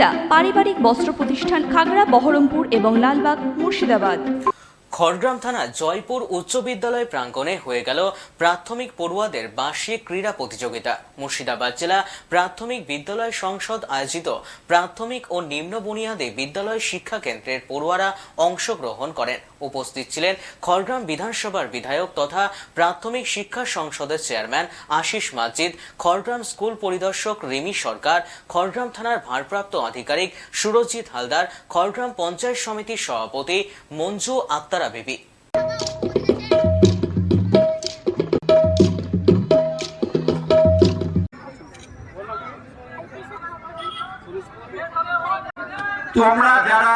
প্রতিযোগিতা পারিবারিক বস্ত্র প্রতিষ্ঠান খাগড়া, বহরমপুর এবং লালবাগ, মুর্শিদাবাদ। খড়গ্রাম থানা জয়পুর উচ্চ বিদ্যালয় প্রাঙ্গণে হয়ে গেল প্রাথমিক পড়ুয়াদের বার্ষিক ক্রীড়া প্রতিযোগিতা। মুর্শিদাবাদ জেলা প্রাথমিক বিদ্যালয় সংসদ আয়োজিত প্রাথমিক ও নিম্ন বুনিয়াদী বিদ্যালয় শিক্ষা কেন্দ্রের পড়ুয়ারা অংশগ্রহণ করেন। উপস্থিত ছিলেন খড়গ্রাম বিধানসভার বিধায়ক তথা প্রাথমিক শিক্ষা সংসদের চেয়ারম্যান আশিস মাজিদ, খড়গ্রাম স্কুল পরিদর্শক রিমি সরকার, খড়গ্রাম থানার ভারপ্রাপ্ত আধিকারিক সুরজিৎ হালদার, খড়গ্রাম পঞ্চায়েত সমিতির সভাপতি মঞ্জু আক্তারা বেবি। তোমরা যারা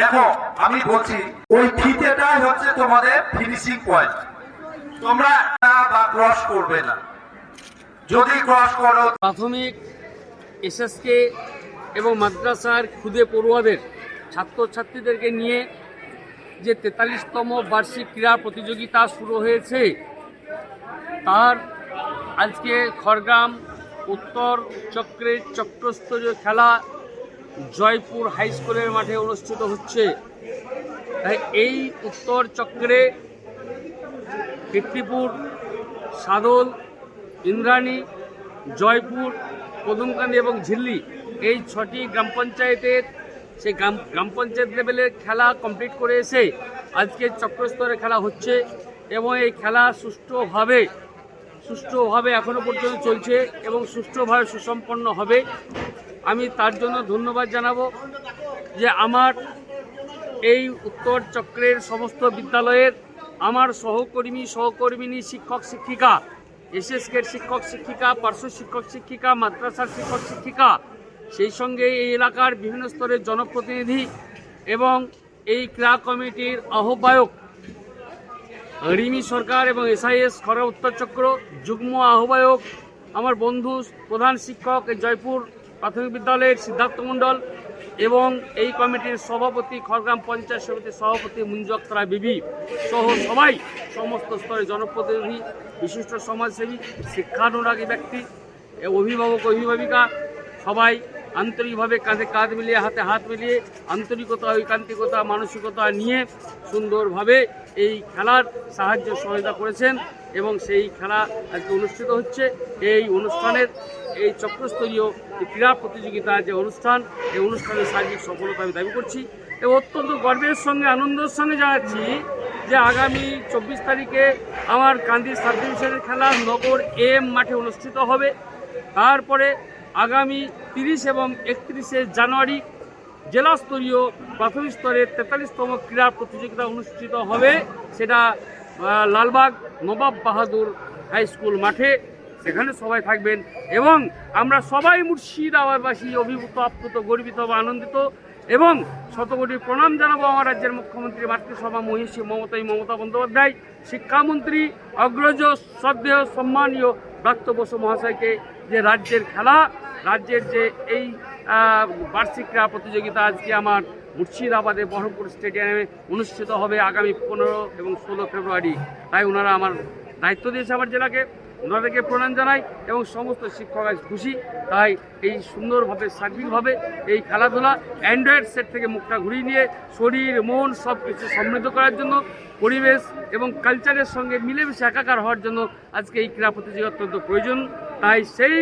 দেখো, আমি বলছি, ওই ফিতেটাই হচ্ছে তোমাদের ফিনিশিং পয়েন্ট তোমরা বা ক্রস করবে না। যদি ক্রস করো, প্রাথমিক এসএসকে এবং মাদ্রাসার খুদে পড়ুয়াদের, ছাত্রছাত্রীদেরকে নিয়ে যে তেতাল্লিশতম বার্ষিক ক্রীড়া প্রতিযোগিতা শুরু হয়েছে, তার আজকে খড়গ্রাম, উত্তর চক্রের চক্রস্তরীয় খেলা জয়পুর হাই স্কুলের মাঠে অনুষ্ঠিত হচ্ছে। তাই এই উত্তর চক্রে কীর্তিপুর, সাদল, ইন্দ্রাণী, জয়পুর কদমকান্দি এবং ঝিল্লি এই ছটি গ্রাম পঞ্চায়েতের সেই গ্রাম গ্রাম পঞ্চায়েত লেভেলের খেলা কমপ্লিট করে এসে আজকে চক্রস্তরে খেলা হচ্ছে এবং এই খেলা সুষ্ঠুভাবে সুষ্ঠুভাবে এখনও পর্যন্ত চলছে এবং সুষ্ঠুভাবে সুসম্পন্ন হবে। আমি তার জন্য ধন্যবাদ জানাব যে আমার এই উত্তর চক্রের সমস্ত বিদ্যালয়ের আমার সহকর্মী, সহকর্মিনী, শিক্ষক, শিক্ষিকা এসএসকের শিক্ষক, শিক্ষিকা, পার্শ্ব শিক্ষক, শিক্ষিকা, মাদ্রাসার শিক্ষক, শিক্ষিকা, সেই সঙ্গে এই এলাকার বিভিন্ন স্তরের জনপ্রতিনিধি এবং এই ক্রীড়া কমিটির আহ্বায়ক রিমি সরকার এবং এসআইএস খরা উত্তর চক্র, যুগ্ম আহ্বায়ক, আমার বন্ধু প্রধান শিক্ষক জয়পুর প্রাথমিক বিদ্যালয়ের সিদ্ধার্থ মণ্ডল এবং এই কমিটির সভাপতি, খড়গ্রাম পঞ্চায়েত সমিতির সভাপতি মুঞ্জু আক্তারা বিবি সহ সবাই সমস্ত স্তরে জনপ্রতিনিধি, বিশিষ্ট সমাজসেবী, শিক্ষানুরাগী ব্যক্তি, অভিভাবক, অভিভাবিকা সবাই আন্তরিকভাবে কাঁধে কাঁধ মিলিয়ে, হাতে হাত মিলিয়ে, আন্তরিকতা, ঐকান্তিকতা, মানসিকতা নিয়ে সুন্দরভাবে এই খেলার সাহায্য সহায়তা করেছেন। এবং সেই খেলা আজকে অনুষ্ঠিত হচ্ছে। এই অনুষ্ঠানের এই চক্রস্তরীয় ক্রীড়া প্রতিযোগিতা, যে অনুষ্ঠান, এই অনুষ্ঠানের সার্বিক সফলতা আমি দাবি করছি এবং অত্যন্ত গর্বের সঙ্গে, আনন্দের সঙ্গে জানাচ্ছি যে আগামী চব্বিশ তারিখে আমার কান্দি সাব ডিভিশনের খেলা নগর এম মাঠে অনুষ্ঠিত হবে। তারপরে আগামী তিরিশ এবং একত্রিশে জানুয়ারি জেলা স্তরীয় প্রাথমিক স্তরের তেতাল্লিশতম ক্রীড়া প্রতিযোগিতা অনুষ্ঠিত হবে। সেটা লালবাগ নবাব বাহাদুর হাই স্কুল মাঠে সেখানে সবাই থাকবেন এবং আমরা সবাই মুর্শিদাবাদবাসী, অভিভূত, আপ্লুত, গর্বিত বা আনন্দিত এবং শতকোটি প্রণাম জানাব আমার রাজ্যের মুখ্যমন্ত্রী মাতৃসভা মহিষী মমতাই মমতা বন্দ্যোপাধ্যায়, শিক্ষামন্ত্রী, অগ্রজ, শ্রদ্ধেয়, সম্মানীয় ব্রাত্য বসু মহাশয়কে যে রাজ্যের খেলা, রাজ্যের যে এই বার্ষিক ক্রীড়া প্রতিযোগিতা আজকে আমার মুর্শিদাবাদে বহরমপুর স্টেডিয়ামে অনুষ্ঠিত হবে আগামী পনেরো এবং ষোলো ফেব্রুয়ারি। তাই ওনারা আমার দায়িত্ব দিয়েছে আমার জেলাকে। ওনাদেরকে প্রণাম জানাই এবং সমস্ত শিক্ষক আজ খুশি। তাই এই সুন্দরভাবে, সার্বিকভাবে এই খেলাধুলা অ্যান্ড্রয়েড সেট থেকে মুখটা ঘুরিয়ে নিয়ে শরীর, মন সব কিছু সমৃদ্ধ করার জন্য, পরিবেশ এবং কালচারের সঙ্গে মিলেমিশে একাকার হওয়ার জন্য আজকে এই ক্রীড়া প্রতিযোগিতা অত্যন্ত প্রয়োজন। তাই সেই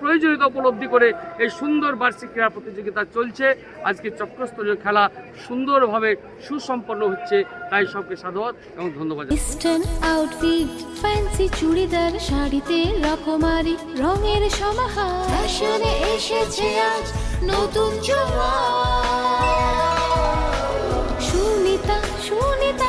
প্রয়োজনীয়তা উপলব্ধি করে এই সুন্দর বার্ষিক ক্রীড়া প্রতিযোগিতা চলছে। আজকে চক্রস্তরীয় খেলা সুন্দরভাবে সুসম্পন্ন হচ্ছে, তাই সবকে সাধুবাদ এবং ধন্যবাদ ফ্যান্সি চুড়িদার শাড়িতে রকমারি রঙের এসেছে নতুন সুনিতা সুনিতা